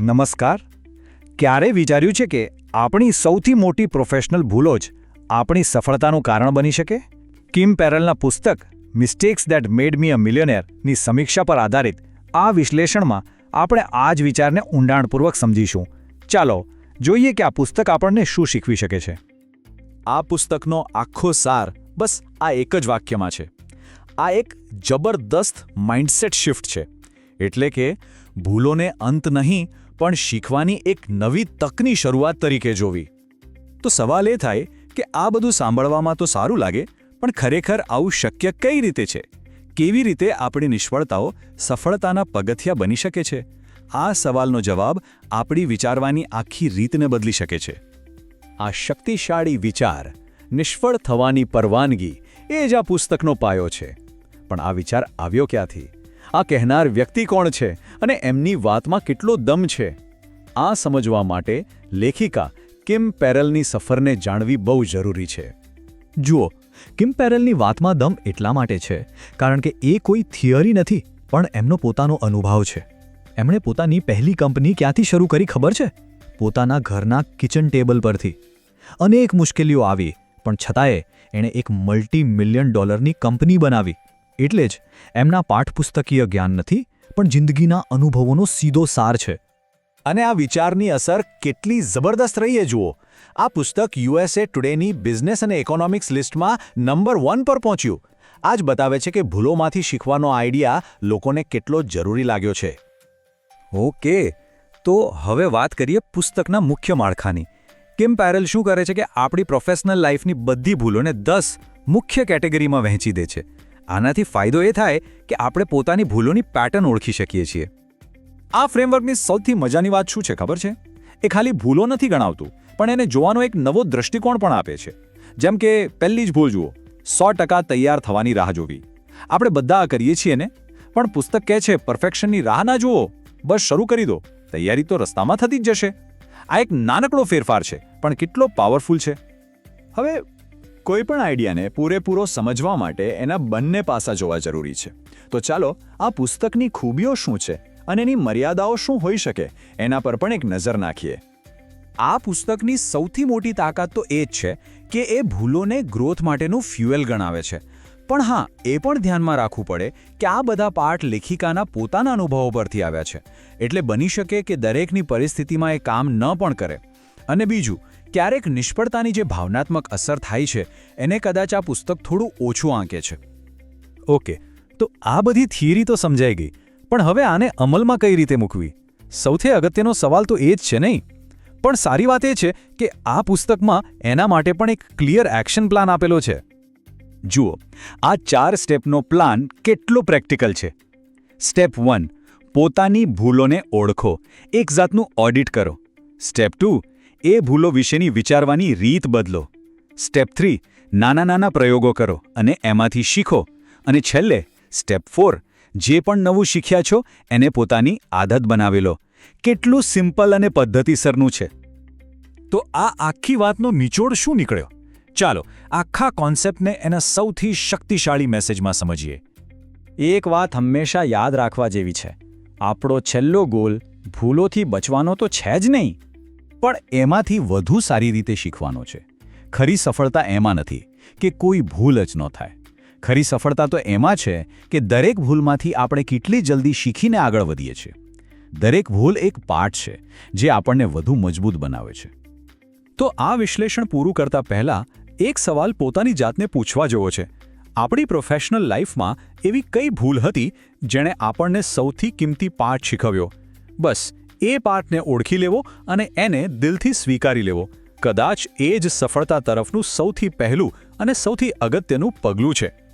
નમસ્કાર. ક્યારે વિચાર્યું છે કે આપણી સૌથી મોટી પ્રોફેશનલ ભૂલો જ આપણી સફળતાનું કારણ બની શકે? કિમ પેરલના પુસ્તક મિસ્ટેક્સ દેટ મેડ મી અ મિલિયનેરની સમીક્ષા પર આધારિત આ વિશ્લેષણમાં આપણે આ જ વિચારને ઊંડાણપૂર્વક સમજીશું. ચાલો, જોઈએ કે આ પુસ્તક આપણને શું શીખવી શકે છે. આ પુસ્તકનો આખો સાર બસ આ એક જ વાક્યમાં છે. આ એક જબરદસ્ત માઇન્ડસેટ શિફ્ટ છે. એટલે કે ભૂલોને અંત નહીં પણ શીખવાની એક નવી તકની શરૂઆત તરીકે જોવી. તો સવાલ એ થાય કે આ બધું સાંભળવામાં તો સારું લાગે, પણ ખરેખર આવું શક્ય કઈ રીતે છે? કેવી રીતે આપણી નિષ્ફળતાઓ સફળતાના પગથિયા બની શકે છે? આ સવાલનો જવાબ આપણી વિચારવાની આખી રીતને બદલી શકે છે. આ શક્તિશાળી વિચાર, નિષ્ફળ થવાની પરવાનગી એ જ આ પુસ્તકનો પાયો છે. પણ આ વિચાર આવ્યો ક્યાંથી? આ કહેનાર વ્યક્તિ કોણ છે અને એમની વાતમાં કેટલો દમ છે? આ સમજવા માટે લેખિકા કિમ પેરલની સફરને જાણવી બહુ જરૂરી છે. જુઓ, કિમ પેરલની વાતમાં દમ એટલા માટે છે કારણ કે એ કોઈ થિયરી નથી, પણ એમનો પોતાનો અનુભવ છે. એમણે પોતાની પહેલી કંપની ક્યાંથી શરૂ કરી ખબર છે? પોતાના ઘરના કિચન ટેબલ પરથી. અનેક મુશ્કેલીઓ આવી, પણ છતાંય એણે એક મલ્ટી મિલિયન ડોલરની કંપની બનાવી. એટલે જ એમના પાઠપુસ્તકીય જ્ઞાન નથી, પણ જિંદગીના અનુભવોનો સીધો સાર છે. અને આ વિચારની અસર કેટલી જબરદસ્ત રહી એ જુઓ. આ પુસ્તક યુએસએ ટુડેની બિઝનેસ અને ઇકોનોમિક્સ લિસ્ટમાં નંબર વન પર પહોંચ્યું. આ જ બતાવે છે કે ભૂલોમાંથી શીખવાનો આઈડિયા લોકોને કેટલો જરૂરી લાગ્યો છે. ઓકે, તો હવે વાત કરીએ પુસ્તકના મુખ્ય માળખાની. કિમ પેરેલ શું કરે છે કે આપણી પ્રોફેશનલ લાઈફની બધી ભૂલોને દસ મુખ્ય કેટેગરીમાં વહેંચી દે છે. આનાથી ફાયદો એ થાય કે આપણે પોતાની ભૂલોની પેટર્ન ઓળખી શકીએ છીએ. આ ફ્રેમવર્કની સૌથી મજાની વાત શું છે ખબર છે? એ ખાલી ભૂલો નથી ગણાવતું, પણ એને જોવાનો એક નવો દૃષ્ટિકોણ પણ આપે છે. જેમ કે પહેલી જ ભૂલ જુઓ, સો ટકા તૈયાર થવાની રાહ જોવી. આપણે બધા આ કરીએ છીએ ને? પણ પુસ્તક કહે છે પરફેક્શનની રાહ ના જુઓ. બસ શરૂ કરી દો. તૈયારી તો રસ્તામાં થતી જ જશે. આ એક નાનકડો ફેરફાર છે, પણ કેટલો પાવરફુલ છે. હવે કોઈ પણ આઈડિયાને પૂરેપૂરો સમજવા માટે એના બંને પાસા જોવા જરૂરી છે. તો ચાલો, આ પુસ્તકની ખૂબીઓ શું છે અને એની મર્યાદાઓ શું હોઈ શકે, એના પર પણ એક નજર નાખીએ. આ પુસ્તકની સૌથી મોટી તાકાત તો એ જ છે કે એ ભૂલોને ગ્રોથ માટેનું ફ્યુએલ ગણાવે છે. પણ હા, એ પણ ધ્યાનમાં રાખવું પડે કે આ બધા પાઠ લેખિકાના પોતાના અનુભવો પરથી આવ્યા છે. એટલે બની શકે કે દરેકની પરિસ્થિતિમાં એ કામ ન પણ કરે. અને બીજું ક્યારેક નિષ્ફળતાની જે ભાવનાત્મક અસર થાય છે, એને કદાચ આ પુસ્તક થોડું ઓછું આંકે છે. ઓકે, તો આ બધી થિયરી તો સમજાઈ ગઈ, પણ હવે આને અમલમાં કઈ રીતે મૂકવી? સૌથી અગત્યનો સવાલ તો એ જ છે નહીં? પણ સારી વાત એ છે કે આ પુસ્તકમાં એના માટે પણ એક ક્લિયર એક્શન પ્લાન આપેલો છે. જુઓ, આ ચાર સ્ટેપનો પ્લાન કેટલો પ્રેક્ટિકલ છે. સ્ટેપ વન, પોતાની ભૂલોને ઓળખો, એક જાતનું ઓડિટ કરો. સ્ટેપ ટુ એ ભૂલો વિશેની વિચારવાની રીત બદલો. સ્ટેપ થ્રી નાના નાના પ્રયોગો કરો અને એમાંથી શીખો. અને છેલ્લે સ્ટેપ ફોર જે પણ નવું શીખ્યા છો, એને પોતાની આદત બનાવી લો. કેટલું સિમ્પલ અને પદ્ધતિસરનું છે. તો આ આખી વાતનો નિચોડ શું નીકળ્યો? ચાલો, આખા કોન્સેપ્ટને એના સૌથી શક્તિશાળી મેસેજમાં સમજીએ. એક વાત હંમેશા યાદ રાખવા જેવી છે. આપણો છેલ્લો ગોલ ભૂલોથી બચવાનો તો છે જ નહીં. પણ એમાંથી વધુ સારી રીતે શીખવાનો છે. ખરી સફળતા એમાં નથી કે કોઈ ભૂલ જ ન થાય. ખરી સફળતા તો એમાં છે કે દરેક ભૂલમાંથી આપણે કેટલી જલ્દી શીખીને આગળ વધીએ છીએ. દરેક ભૂલ એક પાઠ છે જે આપણને વધુ મજબૂત બનાવે છે. તો આ વિશ્લેષણ પૂરું કરતા પહેલા એક સવાલ પોતાની જાતને પૂછવા જેવો છે. આપણી પ્રોફેશનલ લાઈફમાં એવી કઈ ભૂલ હતી જેણે આપણને સૌથી કિંમતી પાઠ શીખવ્યો? બસ એ પાઠને ઓળખી લેવો અને એને દિલથી સ્વીકારી લેવો. કદાચ એ જ સફળતા તરફનું સૌથી પહેલું અને સૌથી અગત્યનું પગલું છે.